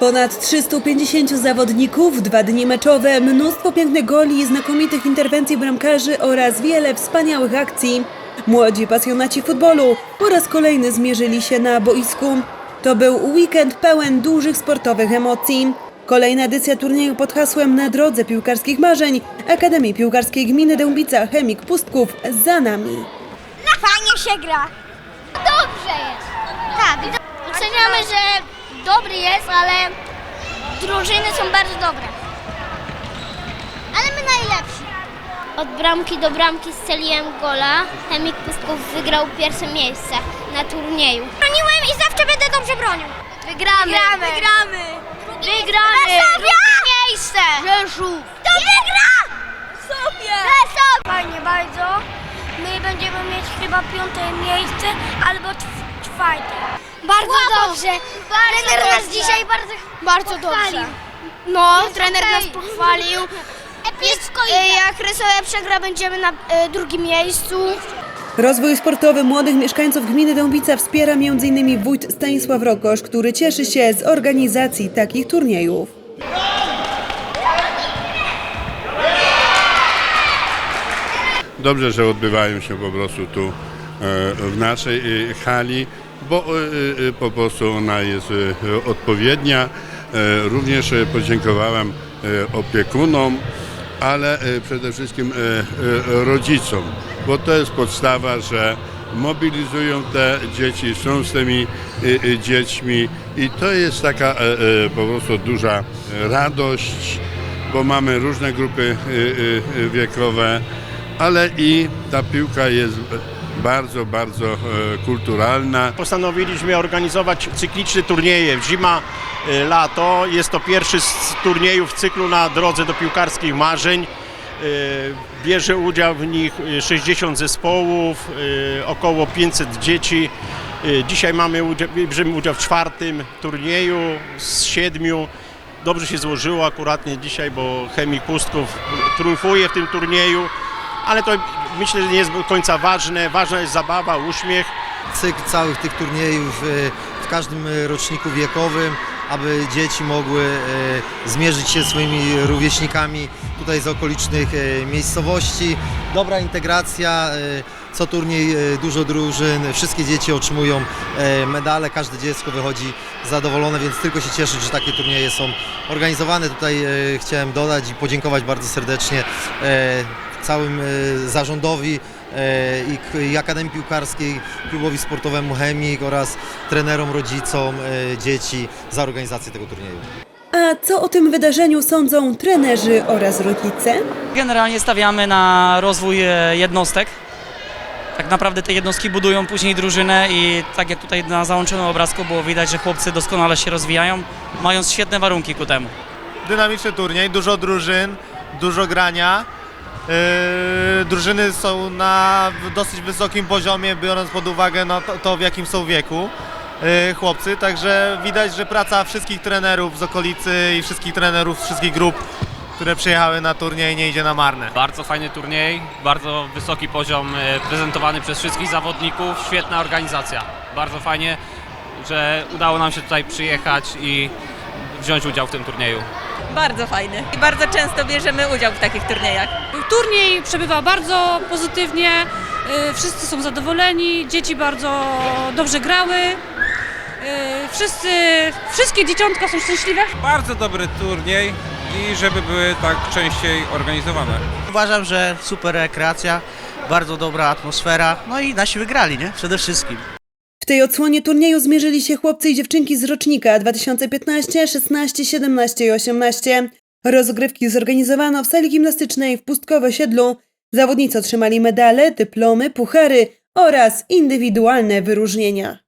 Ponad 350 zawodników, dwa dni meczowe, mnóstwo pięknych goli, znakomitych interwencji bramkarzy oraz wiele wspaniałych akcji. Młodzi pasjonaci futbolu po raz kolejny zmierzyli się na boisku. To był weekend pełen dużych sportowych emocji. Kolejna edycja turnieju pod hasłem Na drodze piłkarskich marzeń Akademii Piłkarskiej Gminy Dębica Chemik Pustków za nami. Fajnie się gra. Dobrze jest. Tak. Oceniamy, że dobry jest, ale drużyny są bardzo dobre. Ale my najlepsi. Od bramki do bramki strzeliłem gola. Chemik Pustków wygrał pierwsze miejsce na turnieju. Broniłem i zawsze będę dobrze bronił. Wygramy. Wygramy. Wygramy. Wygramy. Drugie miejsce. Rzeszów. To wygra! Sobie. Rzeszów. Fajnie bardzo. My będziemy mieć chyba piąte miejsce albo czwarte. Bardzo dobrze. trener nas dzisiaj bardzo Bardzo dobrze. No, trener nas pochwalił. Epicko Jak Rysowe przegra, będziemy na e, drugim miejscu. Rozwój sportowy młodych mieszkańców gminy Dąbica wspiera m.in. wójt Stanisław Rokosz, który cieszy się z organizacji takich turniejów. Dobrze, że odbywają się po prostu tu e, w naszej e, hali, bo e, e, po prostu ona jest odpowiednia. E, Również e, podziękowałem e, opiekunom, ale przede wszystkim rodzicom, bo to jest podstawa, że mobilizują te dzieci, są z tymi dziećmi i to jest taka po prostu duża radość, bo mamy różne grupy wiekowe, ale i ta piłka jest bardzo, bardzo e, kulturalna. Postanowiliśmy organizować cykliczne turnieje zima, y, lato. Jest to pierwszy z turniejów cyklu na drodze do piłkarskich marzeń. Y, Bierze udział w nich y, 60 zespołów, około 500 dzieci. Dzisiaj mamy udział, bierzemy udział w czwartym turnieju z siedmiu. Dobrze się złożyło akuratnie dzisiaj, bo Chemik Pustków triumfuje w tym turnieju, ale to myślę, że nie jest do końca ważne. Ważna jest zabawa, uśmiech. cykl całych tych turniejów e, w każdym e, roczniku wiekowym, aby dzieci mogły e, zmierzyć się swoimi rówieśnikami tutaj z okolicznych miejscowości. Dobra integracja, co turniej dużo drużyn, wszystkie dzieci otrzymują medale, każde dziecko wychodzi zadowolone, więc tylko się cieszyć, że takie turnieje są organizowane. Tutaj chciałem dodać i podziękować bardzo serdecznie całym e, zarządowi e, i Akademii Piłkarskiej, klubowi sportowemu Chemik oraz trenerom, rodzicom e, dzieci za organizację tego turnieju. A co o tym wydarzeniu sądzą trenerzy oraz rodzice? Generalnie stawiamy na rozwój jednostek. Tak naprawdę te jednostki budują później drużynę i tak jak tutaj na załączonym obrazku było widać, że chłopcy doskonale się rozwijają, mając świetne warunki ku temu. dynamiczny turniej, dużo drużyn, dużo grania. Yy, drużyny są na dosyć wysokim poziomie, biorąc pod uwagę no, to, to, w jakim są wieku yy, chłopcy. Także widać, że praca wszystkich trenerów z okolicy i wszystkich trenerów z wszystkich grup, które przyjechały na turniej, nie idzie na marne. Bardzo fajny turniej, bardzo wysoki poziom e, prezentowany przez wszystkich zawodników, świetna organizacja. Bardzo fajnie, że udało nam się tutaj przyjechać i wziąć udział w tym turnieju. Bardzo fajny i bardzo często bierzemy udział w takich turniejach. Turniej przebywa bardzo pozytywnie, y, wszyscy są zadowoleni, dzieci bardzo dobrze grały, y, wszyscy, wszystkie dzieciątka są szczęśliwe. Bardzo dobry turniej i żeby były tak częściej organizowane. Uważam, że super rekreacja, bardzo dobra atmosfera, no i nasi wygrali, nie? Przede wszystkim. Tej odsłonie turnieju zmierzyli się chłopcy i dziewczynki z rocznika 2015, 16, 17 i 18. Rozgrywki zorganizowano w sali gimnastycznej w Pustkowo-Siedlu. Zawodnicy otrzymali medale, dyplomy, puchary oraz indywidualne wyróżnienia.